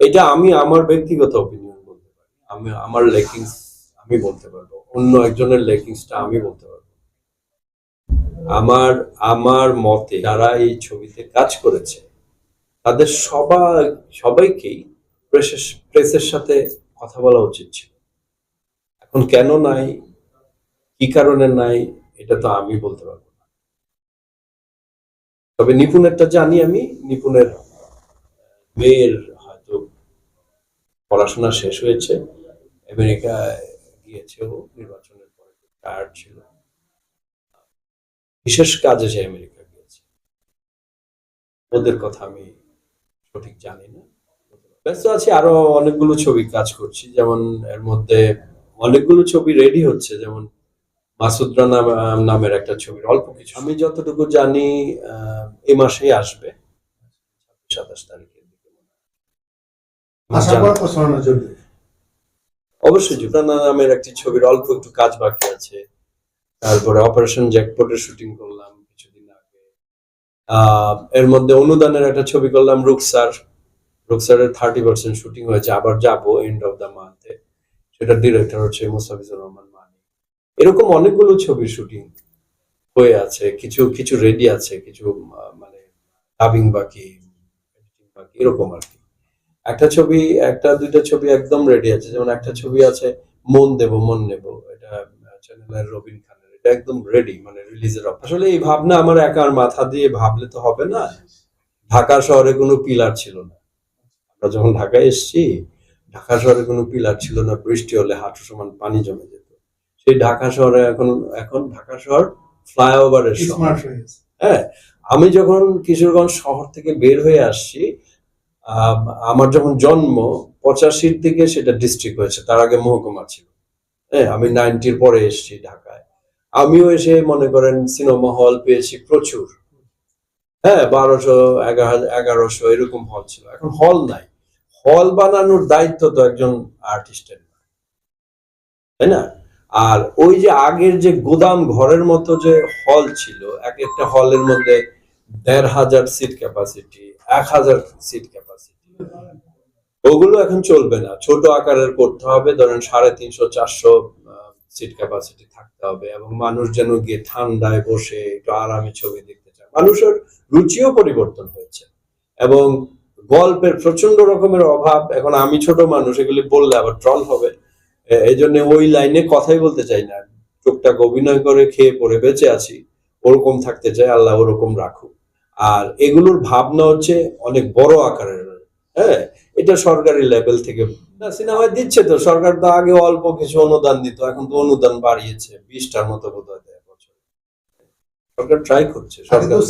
এটা আমি আমার ব্যক্তিগত অপিনিয়ন বলতে পারি। আমি, আমার লেকিংস আমি বলতে পারব। অন্য একজনের লেকিংসটা আমি বলতে পারব। আমার আমার মতে যারা এই ছবিতে কাজ করেছে, তাদের সবাই সবাইকেই প্রেসের প্রেসের সাথে কথা বলা উচিত ছিল। এখন কেন নাই? কি কারণে নাই? এটা তো আমি বলতে পারব না। তবে নিপুণেরটা জানি আমি। নিপুণের মেয়ের পড়াশোনা শেষ হয়েছে, আমেরিকায় গিয়েছে ও নির্বাচনের পরে টায়ার্ড ছিল? বিশেষ কাজে সে আমেরিকা গিয়েছে। ওদের কথা আমি সঠিক জানি না। ব্যস্ত আছি, আরও অনেকগুলো ছবি কাজ করছি, যেমন এর মধ্যে অনেকগুলো ছবি রেডি হচ্ছে, যেমন মাসুদ রানা নামের একটা ছবির, অল্প কিছু। আমি যতটুকু জানি এই মাসেই আসবে সাতাশ তারিখের দিকে মনে হয়। আমার আশা জানা- করা প্রচারণা চলবে অবশ্যই জুটানা নামের একটি ছবির অল্প একটু কাজ বাকি আছে। তারপরে অপারেশন জ্যাকপটের শুটিং করলাম কিছুদিন আগে। এর মধ্যে অনুদানের একটা ছবি করলাম রুকসার। রুকসারের থার্টি পার্সেন্ট শুটিং হয়েছে, আবার যাব এন্ড অফ দ্য মান্থে সেটার ডিরেক্টর হচ্ছে মুস্তাফিজুর রহমান মানি। এরকম অনেকগুলো ছবির শুটিং হয়ে আছে, কিছু কিছু রেডি আছে, কিছু মানে ডাবিং বাকি বাকি, এরকম আর কি। একটা ছবি একটা দুইটা ছবি একদম রেডি আছে। যেমন একটা ছবি আছে মন দেব মন নেব। এটা চ্যানেলের রবিন খানের। এটা একদম রেডি মানে রিলিজের আসলে এই ভাবনা আমার একার মাথা দিয়ে ভাবলে তো হবে না। ঢাকা শহরে কোনো পিলার ছিল না। আমরা যখন ঢাকায় এসেছি ঢাকা শহরে কোনো পিলার ছিল না। বৃষ্টি হলে হাঁটু সমান পানি জমে যেত। সেই ঢাকা শহরে এখন এখন ঢাকা শহর ফ্লাইওভারের শহর। হয়ে আমি যখন কিশোরগঞ্জ শহর থেকে বের হয়ে আসছি আমার যখন জন্ম, পঁচাশির দিকে সেটা ডিস্ট্রিক্ট হয়েছে, তার আগে মহকুমা ছিল। হ্যাঁ আমি নাইনটির পরে এসেছি ঢাকায়। আমিও এসে মনে করেন সিনেমা হল পেয়েছি প্রচুর। হ্যাঁ বারোশো, এগারো, এগারোশো এরকম হল ছিল। এখন হল নাই। হল বানানোর দায়িত্ব তো একজন আর্টিস্টের তাই না? আর ওই যে আগের যে গোদাম ঘরের মতো যে হল ছিল, এক একটা হলের মধ্যে দেড় হাজার সিট ক্যাপাসিটি এক হাজার সিট ক্যাপাসিটি ওগুলো এখন চলবে না। ছোট আকারের করতে হবে। ধরেন সাড়ে তিনশো, চারশো সিট ক্যাপাসিটি থাকতে হবে এবং মানুষ যেন গিয়ে ঠান্ডায় বসে একটু আরামে ছবি দেখতে চায়। মানুষের রুচিও পরিবর্তন হয়েছে এবং গল্পের প্রচণ্ড রকমের অভাব। এখন আমি ছোট মানুষ, এগুলি বললে আবার ট্রল হবে। এই জন্য ওই লাইনে কথাই বলতে চাই না। টুকটাক অভিনয় করে খেয়ে পরে বেঁচে আছি। ওরকম থাকতে চাই, আল্লাহ ওরকম রাখুক। আর এগুলোর ভাবনা হচ্ছে অনেক বড় আকারের। হ্যাঁ এটা সরকারি লেভেল থেকে। না সিনেমায় দিচ্ছে তো সরকার তো আগে অল্প কিছু অনুদান দিত এখন তো অনুদান বাড়িয়েছে বিশটার মতো বোধ হয় বছরে। সরকার ট্রাই করছে সিনেমা